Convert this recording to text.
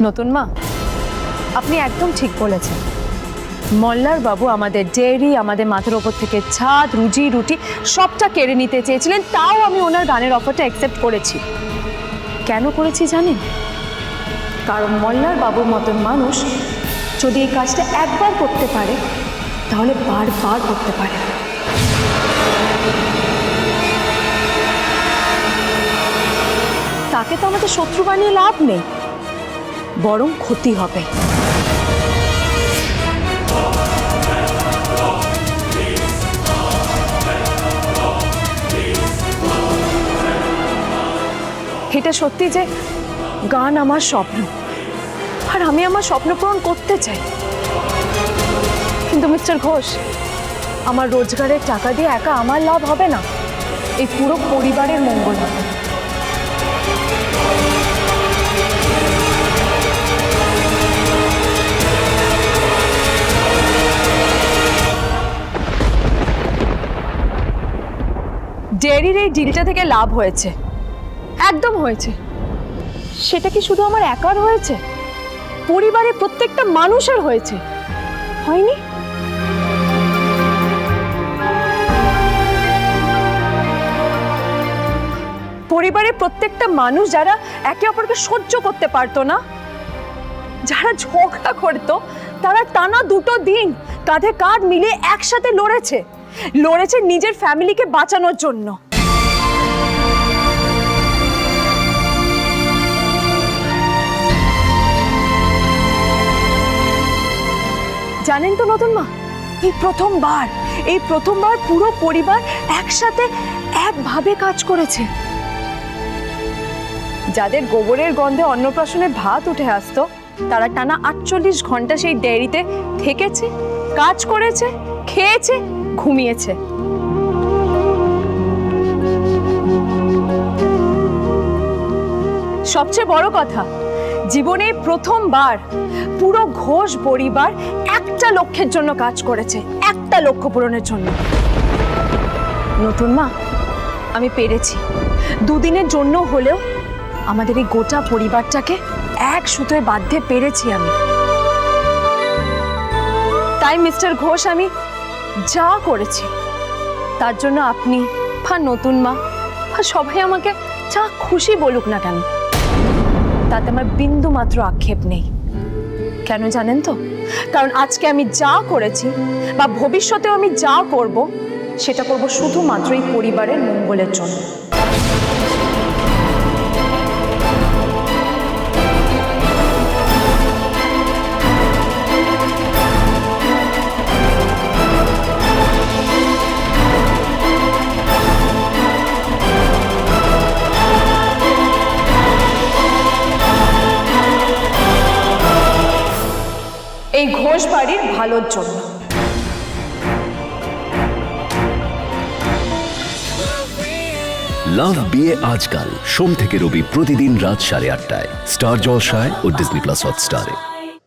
নতুন মা। আপনি একদম ঠিক বলেছেন। মল্লার বাবু আমাদের ডেয়ারি, আমাদের মাথার ওপর থেকে ছাদ, রুজি, রুটি সবটা কেড়ে নিতে চেয়েছিলেন, তাও আমি ওনার গানের অফারটা অ্যাকসেপ্ট করেছি। কেন করেছি জানেন? কারণ মল্লার বাবুর মতন মানুষ যদি এই কাজটা একবার করতে পারে, তাহলে বারবার করতে পারে। তাকে তো আমাদের শত্রু বানিয়ে লাভ নেই। বরং ক্ষতি হবে। এটা সত্যি যে গান আমার স্বপ্ন। আর আমি আমার স্বপ্ন পূরণ করতে চাই। কিন্তু মিস্টার ঘোষ, আমার রোজগারের টাকা দিয়ে একা আমার লাভ হবে না। এই পুরো পরিবারের মঙ্গল হবে। ডেয়ারির এই ডিলটা থেকে লাভ হয়েছে। একদম হয়েছে। সেটা কি শুধু আমার একার হয়েছে? পরিবারের প্রত্যেকটা মানুষের হয়েছে। হয়নি? পরিবারের প্রত্যেকটা মানুষ যারা একে অপরকে সহ্য করতে পারতো না, যারা ঝগড়া করতো, তারা টানা দুটো দিন কাঁধে কাঁধ মিলিয়ে একসাথে লড়েছে। লড়েছে নিজের ফ্যামিলিকে বাঁচানোর জন্য। জানেন তো নতুন মা, এই প্রথমবার এই প্রথমবার পুরো পরিবার একসাথে একভাবে কাজ করেছে। যাদের গোবরের গন্ধে অন্নপ্রাশনে ভাত উঠে আসতো, তারা টানা আটচল্লিশ ঘণ্টা সেই ডেয়ারিতে থেকেছে, কাজ করেছে, খেয়েছে ঘুমিয়েছে। সবচেয়ে বড় কথা, জীবনে প্রথমবার পুরো ঘোষ পরিবার একটা লক্ষ্যের জন্য কাজ করেছে, একটা লক্ষ্য পূরণের জন্য। নতুন মা, আমি পেরেছি। দুদিনের জন্য হলেও আমাদের এই গোটা পরিবারটাকে এক সুতোয় বাঁধতে পেরেছি আমি। তাই মিস্টার ঘোষ, আমি যা করেছি। তার জন্য আপনি, বা নতুন মা, বা সবাই আমাকে যা খুশি বলুক না কেন, তাতে আমার বিন্দু মাত্র আক্ষেপ নেই। কেন জানেন তো? কারণ আজকে আমি যা করেছি, বা ভবিষ্যতেও আমি যা করব, সেটা করব শুধুমাত্র এই পরিবারের মঙ্গলের জন্য। ঘোষ বাড়ির ভালোর জন্য। লাভ বিয়ে আজকাল, সোম থেকে রবি প্রতিদিন রাত সাড়ে আটটায়। স্টার জলসায় ও ডিজনি প্লাস হটস্টারে।